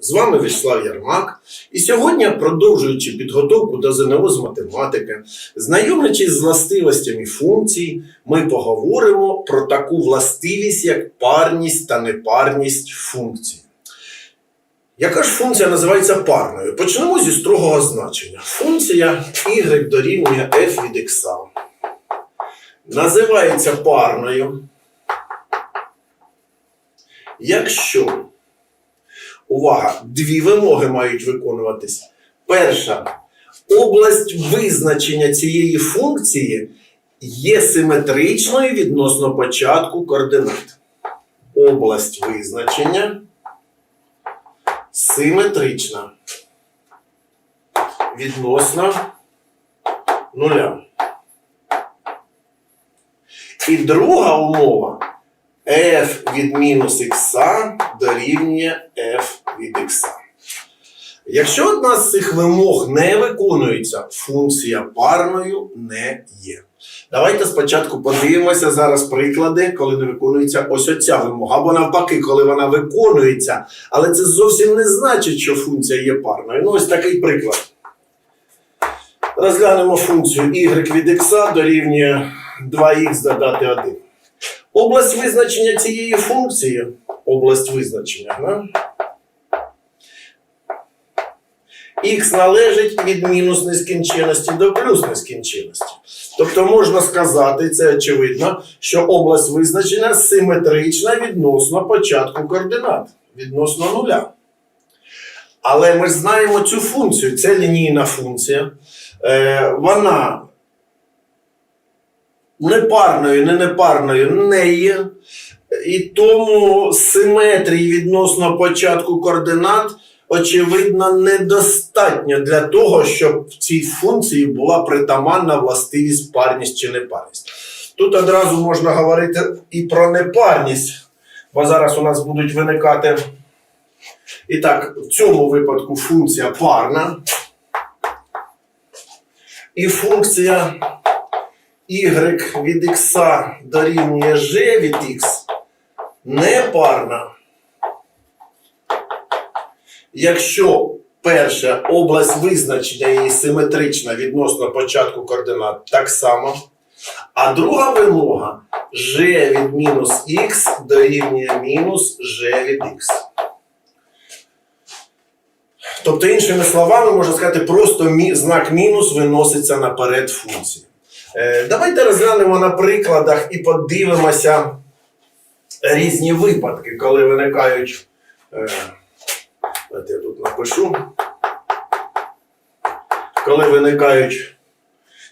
З вами Вячеслав Ярмак. І сьогодні, продовжуючи підготовку до ЗНО з математики, знайомлячись з властивостями функцій, ми поговоримо про таку властивість, як парність та непарність функцій. Яка ж функція називається парною? Почнемо зі строгого значення. Функція y дорівнює f від x називається парною, якщо увага, дві вимоги мають виконуватись. Перша область визначення цієї функції є симетричною відносно початку координат. Область визначення симетрична відносно нуля. І друга умова f від мінус х дорівнює f від х. Якщо одна з цих вимог не виконується, функція парною не є. Давайте спочатку подивимося зараз приклади, коли не виконується ось оця вимога, або навпаки, коли вона виконується, але це зовсім не значить, що функція є парною. Ну, ось такий приклад. Розглянемо функцію y від х дорівнює 2х додати 1. Область визначення цієї функції, область визначення, да? х належить від мінус нескінченності до плюс нескінченності. Тобто можна сказати, це очевидно, що область визначення симетрична відносно початку координат, відносно нуля. Але ми знаємо цю функцію, це лінійна функція. Е, вона непарною, не непарною не є. І тому симетрії відносно початку координат, очевидно, недостатньо для того, щоб в цій функції була притаманна властивість парність чи непарність. Тут одразу можна говорити і про непарність, бо зараз у нас будуть виникати. І так, в цьому випадку функція парна. І функція y від x дорівнює g від x непарна. Якщо перша область визначення її симетрична відносно початку координат так само, а друга вимога g від мінус х дорівнює мінус g від x. Тобто, іншими словами, можна сказати, просто знак мінус виноситься наперед функції. Е, Давайте розглянемо на прикладах і подивимося різні випадки, коли виникають. е, я тут напишу. Коли виникають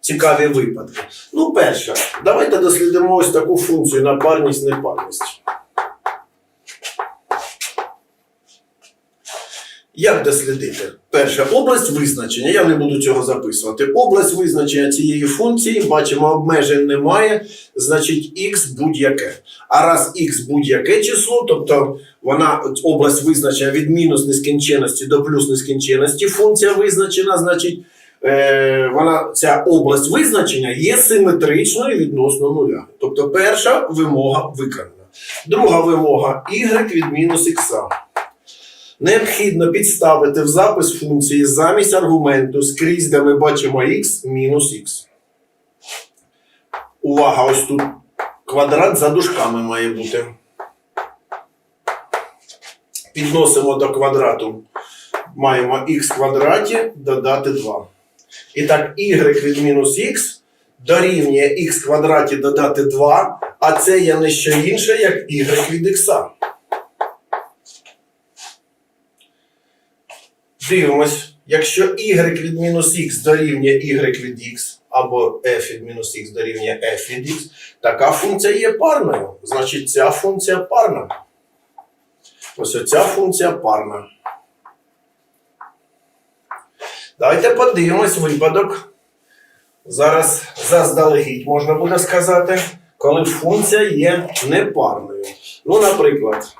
цікаві випадки. Ну, перше, давайте дослідимо ось таку функцію напарність Як дослідити? Перше, область визначення. Я не буду цього записувати. Область визначення цієї функції, бачимо, обмежень немає, значить х будь-яке. А раз х будь-яке число, тобто вона область визначення від мінус нескінченності до плюс нескінченності, функція визначена, значить е, вона, ця область визначення є симетричною відносно нуля. Тобто перша вимога виконана. Друга вимога y від мінус х. Необхідно підставити в запис функції замість аргументу скрізь, де ми бачимо x мінус х. Увага, ось тут квадрат за дужками має бути. Підносимо до квадрату. Маємо х квадраті додати 2. І так, y від мінус х дорівнює х квадраті додати 2, а це є не що інше, як y від х. Дивимось, якщо y від мінус х дорівнює y від x, або f від мінус х дорівнює f від x, така функція є парною. Значить, ця функція парна. Ось оця функція парна. Давайте подивимось випадок. Зараз заздалегідь можна буде сказати, коли функція є непарною. Ну, наприклад.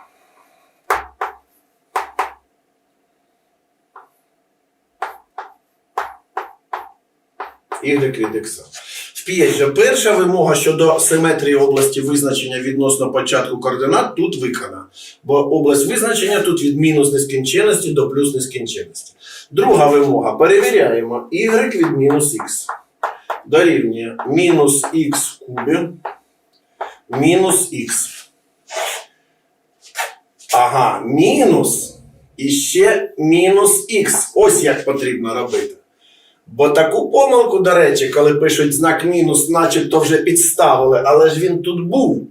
Y від x. П'ять перша вимога щодо симетрії області визначення відносно початку координат тут виконана. Бо область визначення тут від мінус нескінченності до плюс нескінченності. Друга вимога. Перевіряємо y від мінус х. Дорівнює мінус х в кубі мінус х. Ага, мінус і ще мінус х. Ось як потрібно робити. Бо таку помилку, до речі, коли пишуть знак мінус, начебто вже підставили, але ж він тут був.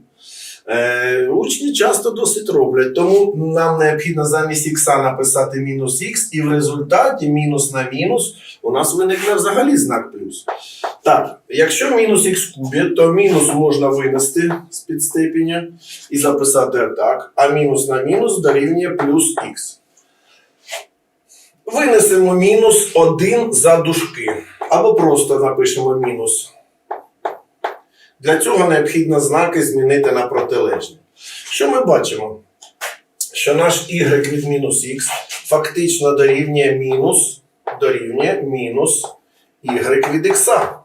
Е, учні часто досить роблять. Тому нам необхідно замість х написати мінус х, і в результаті мінус на мінус у нас виникне взагалі знак плюс. Так, якщо мінус х кубі, то мінус можна винести з підстепеня і записати так, а мінус на мінус дорівнює плюс х. Винесемо мінус 1 за дужки. Або просто напишемо мінус. Для цього необхідно знаки змінити на протилежні. Що ми бачимо? Що наш y від мінус х фактично дорівнює мінус, дорівнює мінус y від х.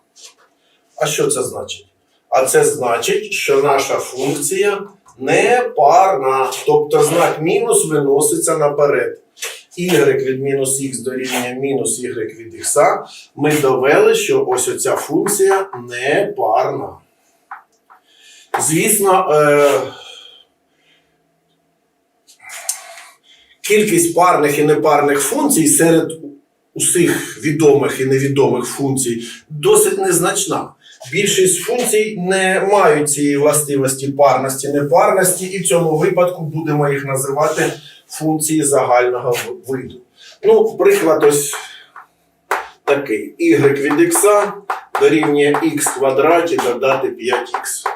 А що це значить? А це значить, що наша функція не парна, тобто знак мінус виноситься наперед. Y від мінус х дорівнює мінус y від х. Ми довели, що ось оця функція не парна. Звісно, е, кількість парних і непарних функцій серед усіх відомих і невідомих функцій досить незначна. Більшість функцій не мають цієї властивості парності, непарності, і в цьому випадку будемо їх називати функції загального виду. Ну, приклад ось такий: y від х дорівнює х квадраті додати 5х.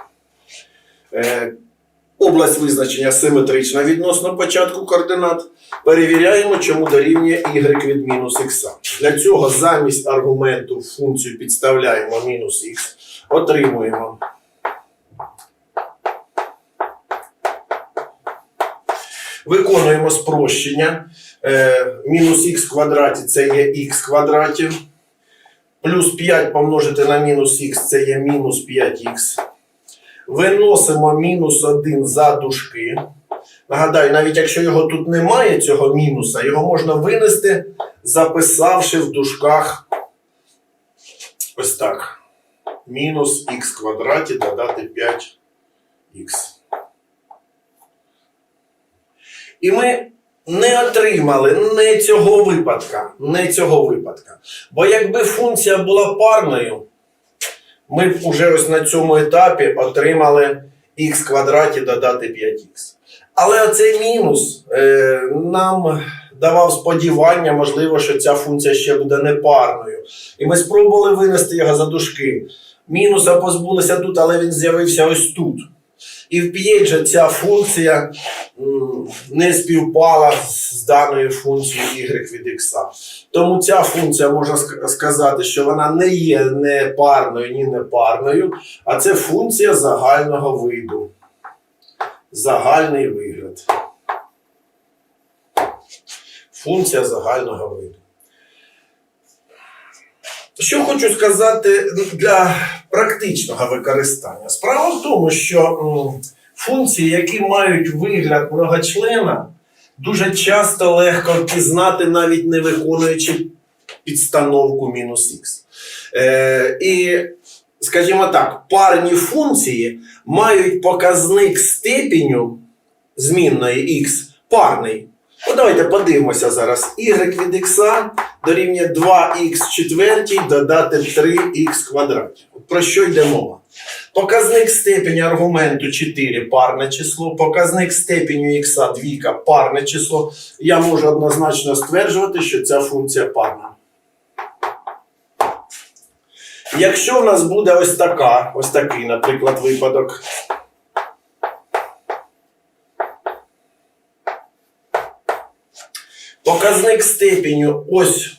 Область визначення симетрична відносно початку координат. Перевіряємо, чому дорівнює y від мінус х. Для цього замість аргументу в функцію підставляємо мінус х, отримуємо. Виконуємо спрощення. Е, мінус х квадраті це є х квадраті. Плюс 5 помножити на мінус х це є мінус 5х. Виносимо мінус 1 за дужки. Нагадаю, навіть якщо його тут немає, цього мінуса, його можна винести, записавши в дужках ось так. Мінус х квадраті додати 5х. І ми не отримали не цього випадка. Не цього випадка. Бо якби функція була парною, ми вже ось на цьому етапі отримали х квадраті додати 5х. Але оцей мінус е, нам давав сподівання, можливо, що ця функція ще буде непарною. І ми спробували винести його за дужки. Мінуса позбулися тут, але він з'явився ось тут. І в п'ять ця функція не співпала з даною функцією y від x. Тому ця функція можна сказати, що вона не є не парною, ні непарною, а це функція загального виду. Загальний вигляд. Функція загального виду. Що хочу сказати для практичного використання? Справа в тому, що функції, які мають вигляд многочлена, дуже часто легко впізнати, навіть не виконуючи підстановку мінус х. Е, і, скажімо так, парні функції мають показник степеню змінної х парний. Ну, давайте подивимося зараз. y від х дорівнює 2х четвертій додати 3х квадраті. Про що йде мова? Показник степені аргументу 4 парне число, показник степеню х двійка парне число. Я можу однозначно стверджувати, що ця функція парна. Якщо в нас буде ось така, ось такий, наприклад, випадок. Показник степеню ось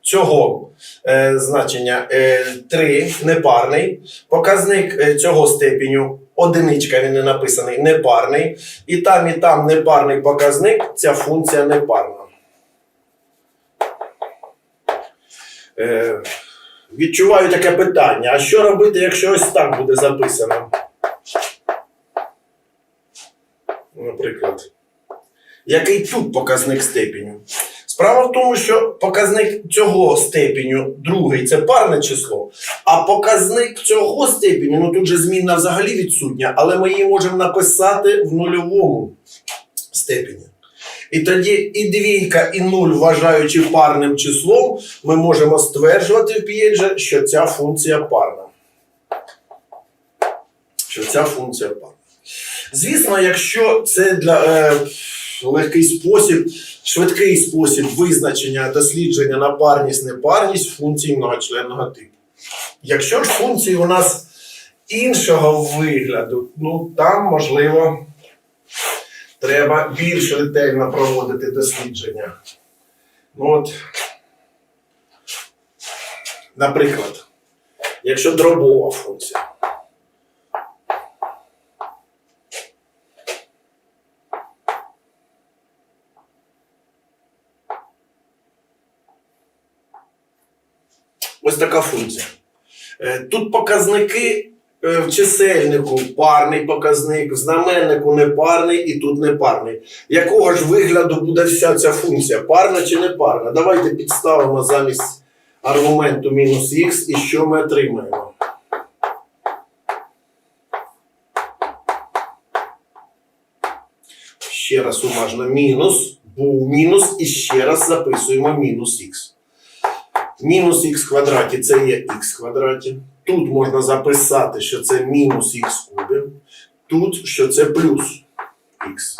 цього е, значення е, 3 непарний. Показник е, цього степеню одиничка, він не написаний, непарний. І там, і там непарний показник, ця функція непарна. Е, відчуваю таке питання: а що робити, якщо ось так буде записано? Наприклад, який тут показник степеню? Справа в тому, що показник цього степеню, другий, це парне число, а показник цього степеню, ну тут же змінна взагалі відсутня, але ми її можемо написати в нульовому степені. І тоді і двійка, і нуль, вважаючи парним числом, ми можемо стверджувати в П'єджа, що ця функція парна. Що ця функція парна. Звісно, якщо це для е, легкий спосіб, швидкий спосіб визначення дослідження на парність, непарність функцій многочленного типу. Якщо ж функції у нас іншого вигляду, ну там можливо треба більш ретельно проводити дослідження. Ну от, наприклад, якщо дробова функція. Ось така функція. Е, Тут показники е, в чисельнику парний показник, в знаменнику непарний і тут непарний. Якого ж вигляду буде вся ця функція? Парна чи не парна? Давайте підставимо замість аргументу мінус х і що ми отримаємо. Ще раз уважно мінус, був мінус і ще раз записуємо мінус х. Мінус х квадраті це є х квадраті. Тут можна записати, що це мінус х кубів. Тут, що це плюс х.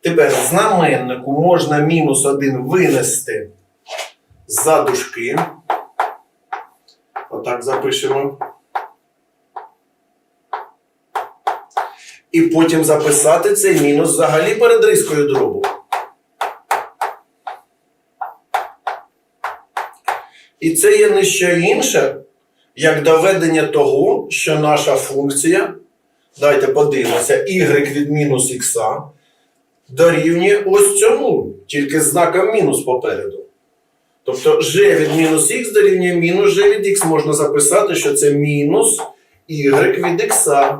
Тепер знаменнику можна мінус 1 винести за дужки. Отак запишемо. І потім записати цей мінус взагалі перед рискою дробу. І це є не що інше, як доведення того, що наша функція, давайте подивимося, y від мінус х дорівнює ось цьому, тільки знаком мінус попереду. Тобто g від мінус х дорівнює мінус g від х можна записати, що це мінус y від х.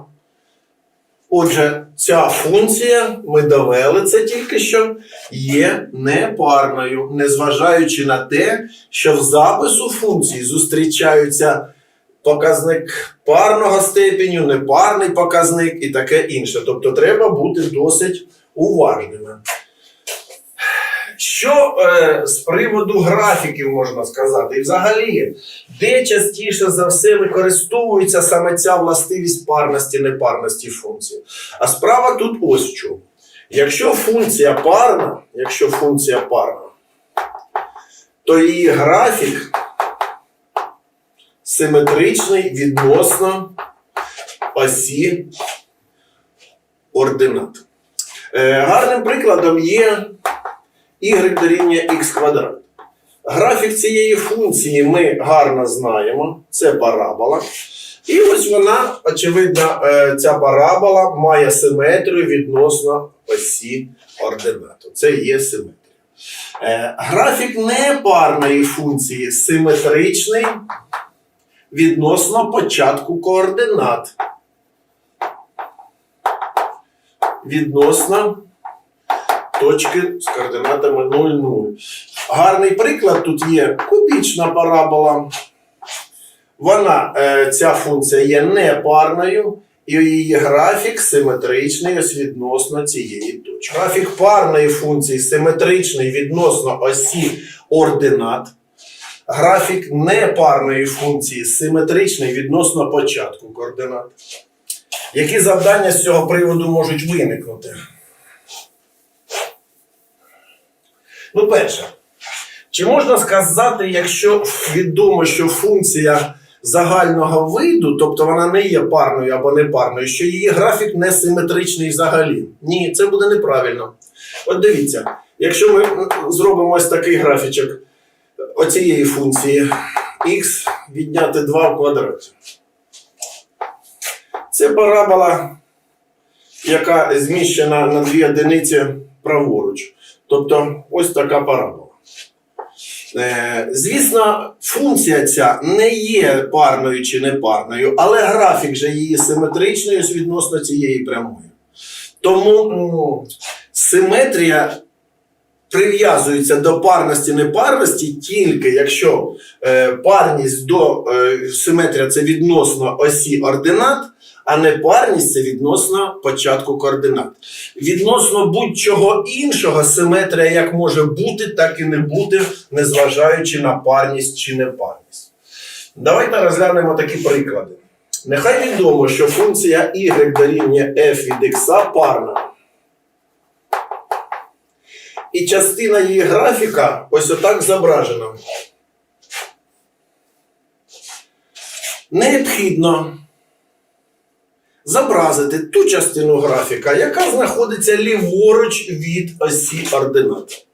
Отже, ця функція, ми довели це тільки що, є непарною, незважаючи на те, що в запису функції зустрічаються показник парного степеню, непарний показник і таке інше. Тобто треба бути досить уважними. Що е, з приводу графіків можна сказати? І взагалі, де частіше за все використовується саме ця властивість парності, непарності функції? А справа тут ось чому. Якщо функція парна, якщо функція парна, то її графік симетричний відносно осі ординат. Е, гарним прикладом є y дорівнює x квадрат. Графік цієї функції ми гарно знаємо, це парабола. І ось вона, очевидно, е, ця парабола має симетрію відносно осі ординату. Це є симетрія. Е, Графік непарної функції симетричний відносно початку координат. Відносно точки з координатами 0, 0. Гарний приклад тут є кубічна парабола. Вона, е, ця функція є непарною, і її графік симетричний ось відносно цієї точки. Графік парної функції симетричний відносно осі ординат. Графік непарної функції симетричний відносно початку координат. Які завдання з цього приводу можуть виникнути? Ну, перше, чи можна сказати, якщо відомо, що функція загального виду, тобто вона не є парною або непарною, що її графік не симетричний взагалі? Ні, це буде неправильно. От дивіться, якщо ми зробимо ось такий графічок оцієї функції x відняти 2 в квадраті. Це парабола, яка зміщена на дві одиниці праворуч. Тобто ось така парабола. Е, звісно, функція ця не є парною чи не парною, але графік же її симетричною відносно цієї прямої. Тому симетрія прив'язується до парності непарності тільки якщо е, парність до е, симетрія це відносно осі ординат, а непарність це відносно початку координат. Відносно будь-чого іншого, симетрія як може бути, так і не бути, незважаючи на парність чи непарність. Давайте розглянемо такі приклади. Нехай відомо, що функція y дорівнює f від x парна. І частина її графіка ось отак зображена. Необхідно зобразити ту частину графіка, яка знаходиться ліворуч від осі ординат.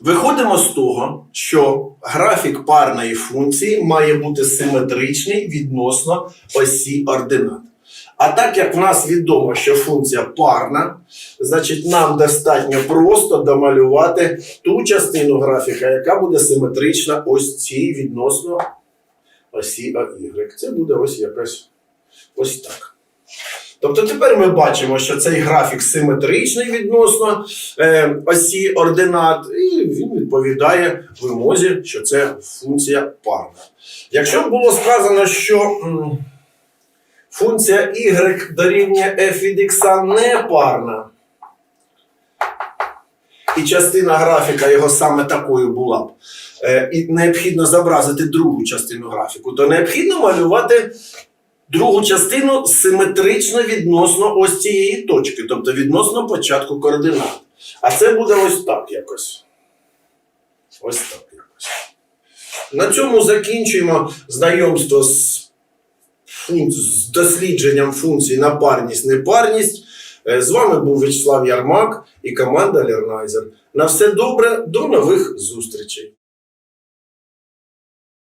Виходимо з того, що графік парної функції має бути симетричний відносно осі ординат. А так як в нас відомо, що функція парна, значить нам достатньо просто домалювати ту частину графіка, яка буде симетрична ось цій відносно осі Y. Це буде ось якось ось так. Тобто тепер ми бачимо, що цей графік симетричний відносно е, осі ординат, і він відповідає вимозі, що це функція парна. Якщо б було сказано, що м, функція y дорівнює f від x не парна, і частина графіка його саме такою була б, е, і необхідно зобразити другу частину графіку, то необхідно малювати другу частину симетрично відносно ось цієї точки, тобто відносно початку координат. А це буде ось так якось. Ось так якось. На цьому закінчуємо знайомство з, з дослідженням функцій на парність, непарність. Е, З вами був Вячеслав Ярмак і команда Лернайзер. На все добре, до нових зустрічей.